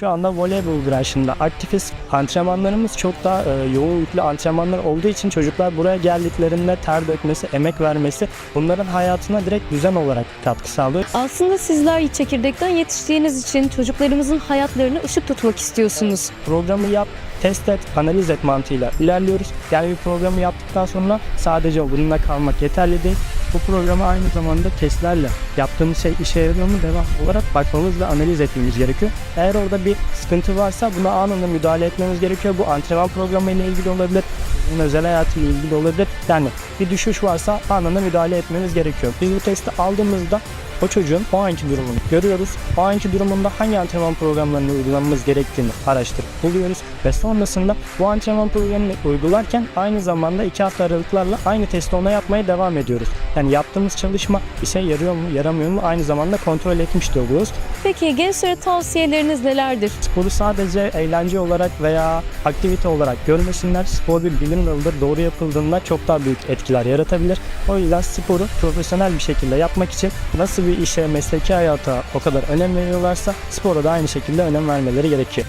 Şu anda voleybol branşında aktifiz. Antrenmanlarımız çok daha e, yoğun yüklü antrenmanlar olduğu için çocuklar buraya geldiklerinde ter dökmesi, emek vermesi bunların hayatına direkt düzen olarak katkı sağlıyor. Aslında sizler çekirdekten yetiştiğiniz için çocuklarımızın hayatlarını ışık tutmak istiyorsunuz. Programı yap, test et, analiz et mantığıyla ilerliyoruz. Yani bir programı yaptıktan sonra sadece bununla kalmak yeterli değil. Bu programı aynı zamanda testlerle yaptığımız şey işe yarıyor mu devam olarak bakmamız ve analiz etmemiz gerekiyor. Eğer orada bir sıkıntı varsa buna anında müdahale etmemiz gerekiyor. Bu antrenman programı ile ilgili olabilir, bunun özel hayatıyla ilgili olabilir. Yani bir düşüş varsa anında müdahale etmemiz gerekiyor. Biz bu testi aldığımızda o çocuğun o anki durumunu görüyoruz. O anki durumunda hangi antrenman programlarını uygulamamız gerektiğini araştırıp buluyoruz. Ve sonrasında bu antrenman programını uygularken aynı zamanda iki hafta aralıklarla aynı testi ona yapmaya devam ediyoruz. Yani yaptığımız çalışma işe yarıyor mu yaramıyor mu aynı zamanda kontrol etmiş de oluyoruz. Peki gençlere tavsiyeleriniz nelerdir? Sporu sadece eğlence olarak veya aktivite olarak görmesinler. Spor bir bilim dalıdır. Doğru yapıldığında çok daha büyük etkiler yaratabilir. O yüzden sporu profesyonel bir şekilde yapmak için nasıl bir işe, mesleki hayata o kadar önem veriyorlarsa spora da aynı şekilde önem vermeleri gerekiyor.